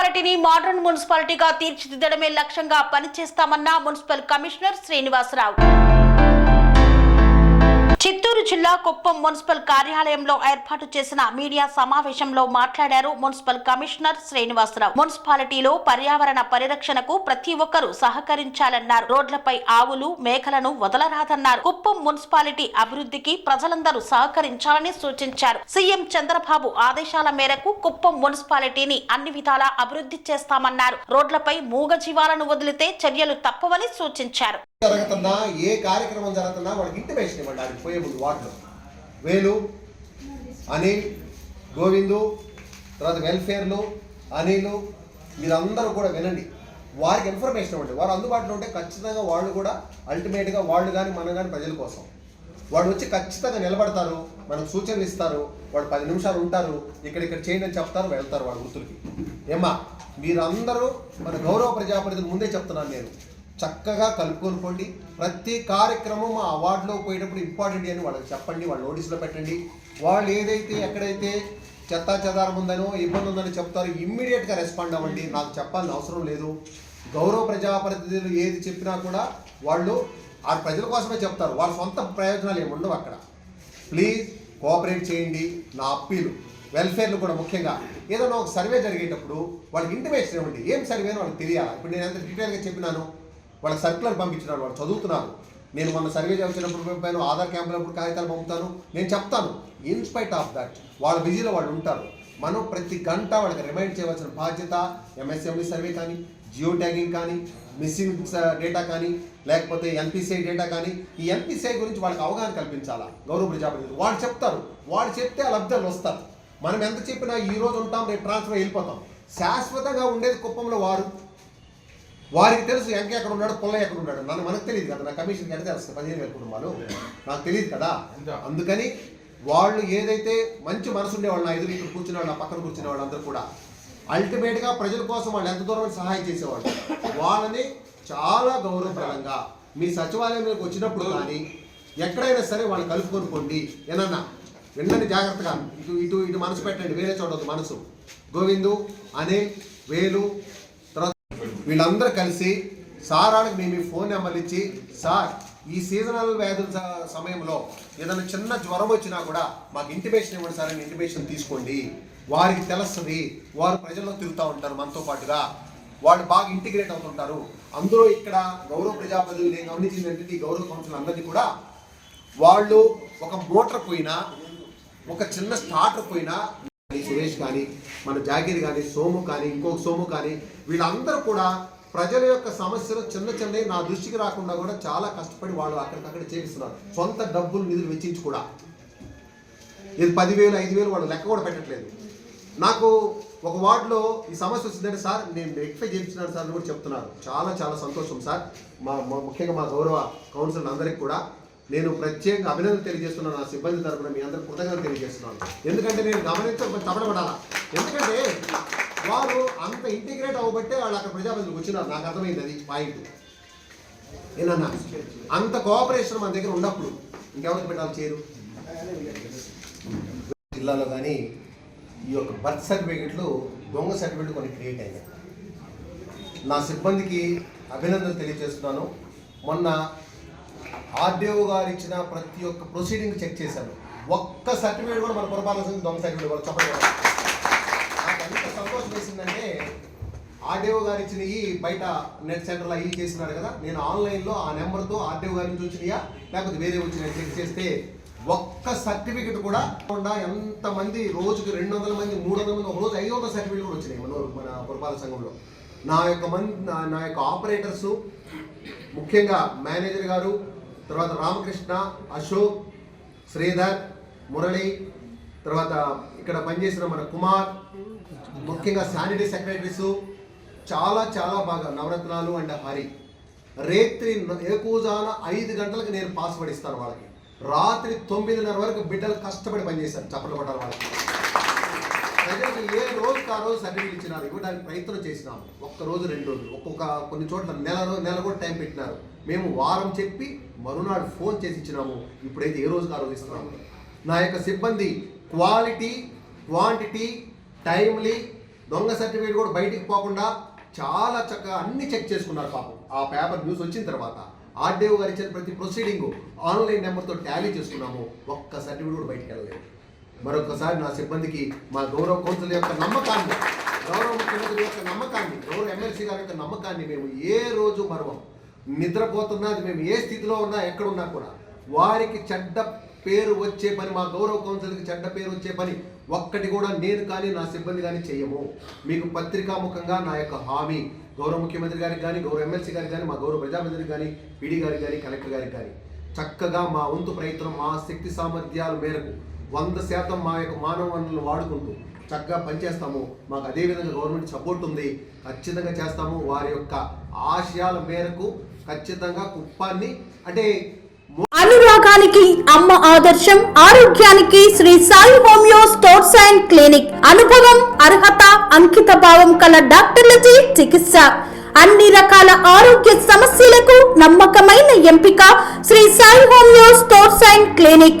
మున్సిపాలిటీని మోడర్న్ మున్సిపాలిటీగా తీర్చిదిద్దడమే లక్ష్యంగా పనిచేస్తామన్న మున్సిపల్ కమిషనర్ శ్రీనివాసరావు. చిత్తూరు జిల్లా కుప్పం మున్సిపల్ కార్యాలయంలో ఏర్పాటు చేసిన మీడియా సమావేశంలో మాట్లాడారు మున్సిపల్ కమిషనర్ శ్రీనివాసరావు. మున్సిపాలిటీలో పర్యావరణ పరిరక్షణకు ప్రతి ఒక్కరూ సహకరించాలన్నారు. రోడ్లపై ఆవులు మేకలను వదలరాదన్నారు. కుప్పం మున్సిపాలిటీ అభివృద్ధికి ప్రజలందరూ సహకరించాలని సూచించారు. సీఎం చంద్రబాబు ఆదేశాల మేరకు కుప్పం మున్సిపాలిటీని అన్ని విధాలా అభివృద్ధి చేస్తామన్నారు. రోడ్లపై మూగ జీవాలను వదిలితే చర్యలు తప్పవని సూచించారు. జరుగుతుందా? ఏ కార్యక్రమం జరుగుతుందా? వాళ్ళకి ఇంటిమేషన్ ఇవ్వండి. ఆడికి వాటర్ వాటిలో వేలు అనిల్ గోవిందు తర్వాత వెల్ఫేర్లు అనిలు మీరందరూ కూడా వినండి. వారికి ఇన్ఫర్మేషన్ ఇవ్వండి. వారు అందుబాటులో ఉంటే ఖచ్చితంగా వాళ్ళు కూడా అల్టిమేట్గా వాళ్ళు కానీ మనం కానీ ప్రజల కోసం. వాడు వచ్చి ఖచ్చితంగా నిలబడతారు మనకు సూచనలు ఇస్తారు వాడు పది నిమిషాలు ఉంటారు ఇక్కడ ఇక్కడ చేయండి అని చెప్తారు వెళ్తారు వాడు వృత్తులకి ఏమ్మా మీరందరూ మన గౌరవ ప్రజాప్రతిని ముందే చెప్తున్నాను నేను. చక్కగా కలుపుకొనుకోండి. ప్రతి కార్యక్రమం ఆ అవార్డులో పోయేటప్పుడు ఇంపార్టెంట్ అని వాళ్ళకి చెప్పండి వాళ్ళ నోటీసులో పెట్టండి. వాళ్ళు ఏదైతే ఎక్కడైతే చెత్తా చెదారం ఉందనో ఇబ్బంది ఉందని చెప్తారో ఇమ్మీడియట్గా రెస్పాండ్ అవ్వండి. నాకు చెప్పాల్సిన అవసరం లేదు. గౌరవ ప్రజాప్రతినిధులు ఏది చెప్పినా కూడా వాళ్ళు ఆ ప్రజల కోసమే చెప్తారు. వాళ్ళ సొంత ప్రయోజనాలు ఏమి ఉండవు అక్కడ. ప్లీజ్ కోఆపరేట్ చేయండి. నా అప్పీలు వెల్ఫేర్లు కూడా ముఖ్యంగా. ఏదైనా ఒక సర్వే జరిగేటప్పుడు వాళ్ళకి ఇంటిమేషన్ ఇవ్వండి. ఏం సర్వే అని వాళ్ళకి తెలియాలి? ఇప్పుడు నేను ఎంత డీటెయిల్గా చెప్పినాను. వాళ్ళకి సర్కులర్ పంపించినారు వాళ్ళు చదువుతున్నారు. నేను మొన్న సర్వే వచ్చినప్పుడు పంపాను ఆధార్ క్యాంపులప్పుడు కాగితాలు పంపుతాను నేను చెప్తాను. ఇన్స్పైట్ ఆఫ్ దట్ వాళ్ళ బిజీలో వాళ్ళు ఉంటారు. మనం ప్రతి గంట వాళ్ళకి రిమైండ్ చేయవలసిన బాధ్యత ఎంఎస్ఎంఈ సర్వే కానీ జియో ట్యాగింగ్ కానీ మిస్సింగ్ డేటా uh, కానీ లేకపోతే ఎన్పిసిఐ డేటా కానీ ఈ ఎన్పిసిఐ గురించి వాళ్ళకి అవగాహన కల్పించాలా? గౌరవ ప్రజాప్రతినిధులు వాళ్ళు చెప్తారు. వాళ్ళు చెప్తే ఆ లబ్ధాలు వస్తారు. మనం ఎంత చెప్పినా ఈ రోజు ఉంటాం రేపు ట్రాన్స్ఫర్ వెళ్ళిపోతాం శాశ్వతంగా ఉండేది కుప్పంలో వారు. వారికి తెలుసు ఎంక ఎక్కడ ఉన్నాడు పుల్ల ఎక్కడ ఉన్నాడు. నన్ను మనకు తెలియదు కదా నా కమిషన్కి ఎంత తెలుస్తుంది పదిహేను వేల కుటుంబాలు. నాకు తెలియదు కదా. అందుకని వాళ్ళు ఏదైతే మంచి మనసు ఉండేవాళ్ళు నా ఎదురు ఇక్కడ కూర్చునే వాళ్ళు నా పక్కన కూర్చునే వాళ్ళు అందరూ కూడా అల్టిమేట్గా ప్రజల కోసం వాళ్ళు ఎంత దూరం సహాయం చేసేవాళ్ళు వాళ్ళని చాలా గౌరవప్రదంగా మీ సచివాలయంలోకి వచ్చినప్పుడు కానీ ఎక్కడైనా సరే వాళ్ళు కలుపుకొని పోండి. ఏనన్నా వినండి జాగ్రత్తగా. ఇటు ఇటు ఇటు మనసు పెట్టండి. వేరే చోట మనసు. గోవిందు అనిల్ వేలు వీళ్ళందరూ కలిసి సార్ మేము ఈ ఫోన్ నెంబర్ ఇచ్చి సార్ ఈ సీజనల్ వ్యాధుల సమయంలో ఏదైనా చిన్న జ్వరం వచ్చినా కూడా మాకు ఇంటిమేషన్ ఇవ్వండి సార్ అని ఇంటిమేషన్ తీసుకోండి. వారికి తెలుస్తుంది వారు ప్రజల్లో తిరుగుతూ ఉంటారు మనతో పాటుగా. వాళ్ళు బాగా ఇంటిగ్రేట్ అవుతుంటారు. అందులో ఇక్కడ గౌరవ ప్రజాప్రతినిధులు నేను గమనించినట్టు ఈ గౌరవ కౌన్సిల్ అందరినీ కూడా వాళ్ళు ఒక మోటార్ పోయినా ఒక చిన్న స్టార్టర్ పోయినా సురేష్ కానీ మన జాగీర్ కానీ సోము కానీ ఇంకొక సోము కానీ వీళ్ళందరూ కూడా ప్రజల యొక్క సమస్యలు చిన్న చిన్నవి నా దృష్టికి రాకుండా కూడా చాలా కష్టపడి వాళ్ళు అక్కడికక్కడ చేపిస్తున్నారు. సొంత డబ్బులు నిధులు వెచ్చించి కూడా. ఇది పదివేలు ఐదు వేలు వాళ్ళు లెక్క కూడా పెట్టట్లేదు. నాకు ఒక వార్డులో ఈ సమస్య వచ్చిందంటే సార్ నేను రెక్టిఫై చేయించినాను సార్ అని కూడా చెప్తున్నారు. చాలా చాలా సంతోషం సార్. మా మా- ముఖ్యంగా మా గౌరవ కౌన్సిల్ అందరికి కూడా. నేను ప్రత్యేకంగా అభినందన తెలియజేస్తున్నాను నా సిబ్బంది తరపున మీ అందరూ కృతజ్ఞత తెలియజేస్తున్నాను. ఎందుకంటే నేను గమనించ తపడబడాలా ఎందుకంటే వారు అంత ఇంటిగ్రేట్ అవ్వబట్టే వాళ్ళు అక్కడ ప్రజాప్రతినిధులకు వచ్చినారు. నాకు అర్థమైంది అది పాయింట్ ఏనన్నా అంత కోఆపరేషన్ మన దగ్గర ఉన్నప్పుడు ఇంకెవరికి పెట్టాలి చేరు? జిల్లాలో కానీ ఈ యొక్క బర్త్ సర్టిఫికెట్లు దొంగ సర్టిఫికెట్లు కొన్ని క్రియేట్ అయినాయి. నా సిబ్బందికి అభినందనలు తెలియజేస్తున్నాను. మొన్న ఆర్డీఓ గారు ఇచ్చిన ప్రతి ఒక్క ప్రొసీడింగ్ చెక్ చేశాను ఒక్క సర్టిఫికేట్ కూడా మన పురపాలన సంఘం దొంగ సర్టిఫికేట్ వాళ్ళు చెప్పండి నాకు ఎంత సంతోషం వేసిందంటే ఆర్డీఓ గారు ఇచ్చిన ఈ బయట నెట్ సెంటర్లో ఈ చేసినాడు కదా నేను ఆన్లైన్లో ఆ నెంబర్తో ఆర్డీఓ గారి నుంచి వచ్చినాయా లేకపోతే వేరే వచ్చినాయా చెక్ చేస్తే ఒక్క సర్టిఫికెట్ కూడా కాకుండా ఎంతమంది రోజుకి రెండు వందల మంది మూడు వందల మంది ఒక రోజు ఐదు వందల సర్టిఫికెట్ కూడా వచ్చినాయి మన మన పురపాలక సంఘంలో. నా యొక్క మంది నా- నా యొక్క ఆపరేటర్స్ ముఖ్యంగా మేనేజర్ గారు తర్వాత రామకృష్ణ అశోక్ శ్రీధర్ మురళి తర్వాత ఇక్కడ పనిచేసిన మన కుమార్ ముఖ్యంగా శానిటరీ సెక్రటరీస్ చాలా చాలా బాగా నవరత్నాలు అండ్ హరి. రేత్రి ఏకూజాన ఐదు గంటలకు నేను పాస్వర్డ్ ఇస్తాను వాళ్ళకి. రాత్రి తొమ్మిదిన్నర వరకు బిడ్డలు కష్టపడి పనిచేశారు చప్పట్లు కొట్టాలి వాళ్ళకి. ప్రజలకు ఏ రోజు ఆ రోజు సర్టిఫికేట్ ఇచ్చినారు? ఇవ్వడానికి ప్రయత్నం చేసినాము. ఒక్క రోజు రెండు రోజులు. ఒక్కొక్క కొన్ని చోట్ల నెల నెల కూడా టైం పెట్టినారు. మేము వారం చెప్పి మరునాడు ఫోన్ చేసి ఇచ్చినాము. ఇప్పుడైతే ఏ రోజుకి ఆ రోజు ఇస్తున్నాము? నా యొక్క సిబ్బంది క్వాలిటీ క్వాంటిటీ టైమ్లీ దొంగ సర్టిఫికేట్ కూడా బయటికి పోకుండా చాలా చక్కగా అన్ని చెక్ చేసుకున్నారు పాపం. ఆ పేపర్ న్యూస్ వచ్చిన తర్వాత ఆర్డీఓ గారు ఇచ్చిన ప్రతి ప్రొసీడింగ్ ఆన్లైన్ నెంబర్తో టాలీ చేసుకున్నాము. ఒక్క సర్టిఫికేట్ కూడా బయటికి వెళ్ళలేదు. మరొకసారి నా సిబ్బందికి మా గౌరవ కౌన్సిల్ యొక్క నమ్మకాన్ని గౌరవ ముఖ్యమంత్రి యొక్క నమ్మకాన్ని గౌరవ ఎమ్మెల్సీ గారి యొక్క నమ్మకాన్ని మేము ఏ రోజు మరవం. నిద్రపోతున్నది మేము ఏ స్థితిలో ఉన్నా ఎక్కడున్నా కూడా వారికి చెడ్డ పేరు వచ్చే పని మా గౌరవ కౌన్సిల్కి చెడ్డ పేరు వచ్చే పని ఒక్కటి కూడా నేను కానీ నా సిబ్బంది కానీ చేయము. మీకు పత్రికాముఖంగా నా యొక్క హామీ గౌరవ ముఖ్యమంత్రి గారికి కానీ గౌరవ ఎమ్మెల్సీ గారికి కానీ మా గౌరవ ప్రజాప్రతినిధి కానీ పీడీ గారికి కానీ కలెక్టర్ గారికి కానీ చక్కగా మా వంతు ప్రయత్నం మా శక్తి సామర్థ్యాల మేరకు వంద శాతం మా యొక్క మానవ వనరులు వాడుకుంటూ చక్కగా పనిచేస్తాము. మాకు అదే విధంగా గవర్నమెంట్ సపోర్ట్ ఉంది. ఖచ్చితంగా చేస్తాము. వారి యొక్క ఆశయాల మేరకు ఖచ్చితంగా కుప్పాన్ని అంటే అనురాగానికి అమ్మ ఆదర్శం ఆరోగ్యానికి Sri Sai homeo stores and clinic. అనుభవం అర్హత అంకిత భావం కల డాక్టర్లచే చికిత్స. అన్ని రకాల ఆరోగ్య సమస్యలకు నమ్మకమైన ఎంపిక Sri Sai homeo stores and clinic.